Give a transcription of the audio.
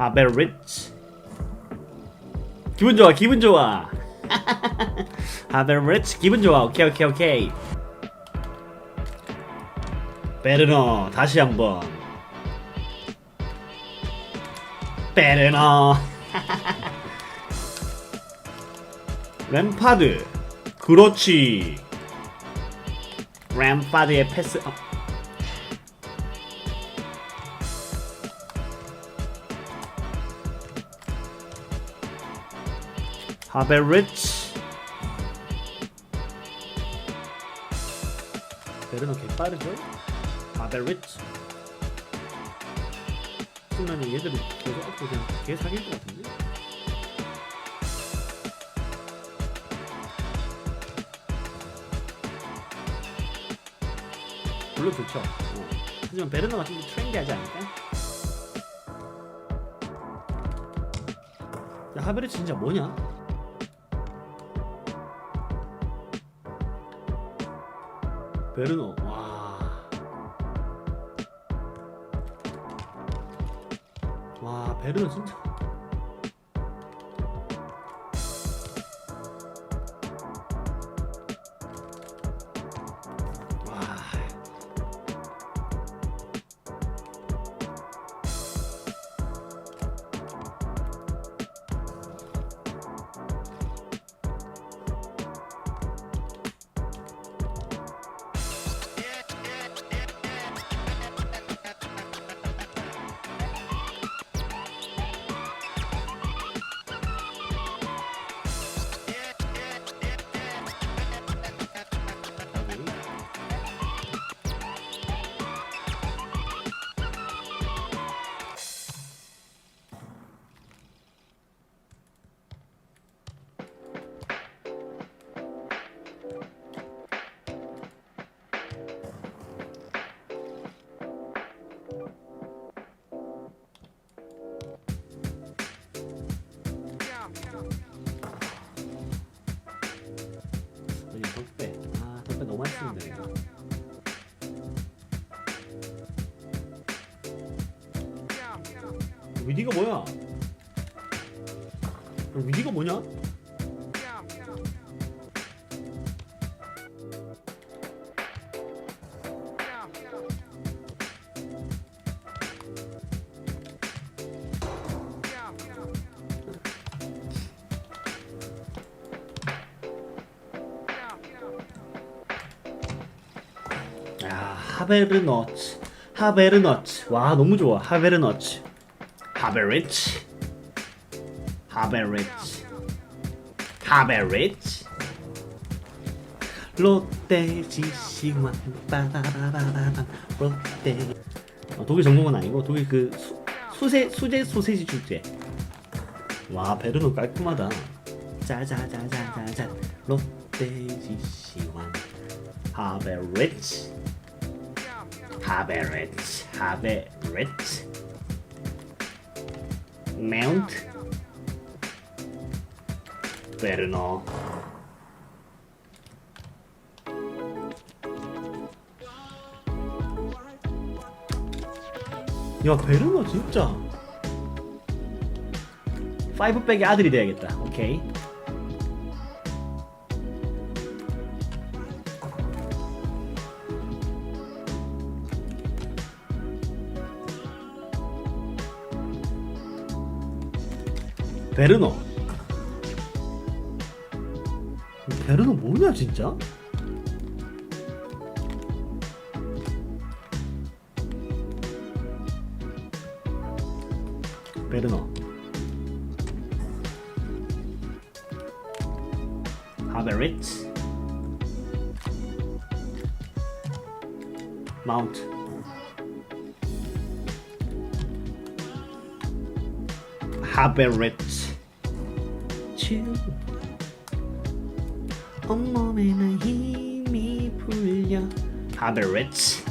하베리츠. 기분 좋아 기분 좋아. 하베리츠 기분 좋아. 오케이 오케이 오케이. 베르너 다시 한번. 베르너. 램파드. 그렇지. 램파드의 패스 어. 하베리츠 베르너 개빠르죠? 하베리츠 그러면 얘들이 계속 앞으로 그냥 개 사귈 것 같은데? 물론 좋죠. 어. 하지만 베르너가 좀 트렌디하지 않을까? 야, 하베르츠 진짜 뭐냐? 베르너 와. 와, 베르너 진짜 이거. 위디가 뭐야? 위디가 뭐냐? 야, 하베르너츠. 하베르너츠. 와, 너무 좋아. 하베르너츠. 하베리츠. 하베리츠. 하베리츠. 롯데 지시만 빠바바바밤 롯데 어, 독일 전공은 아니고 독일 그 수, 수세 수제 소세지 축제 와 베르노 깔끔하다 짜자자자자자 롯데 지시만 하베리츠 하베리츠 하베리츠 마운트 베르노 야 베르노 진짜. 파이브백의 아들이 돼야겠다. 오케이 베르노. 베르노 뭐냐 진짜? 베르노. 하베리츠 마운트 하베리츠 츄 온몸에는 힘이 풀려. 하베리츠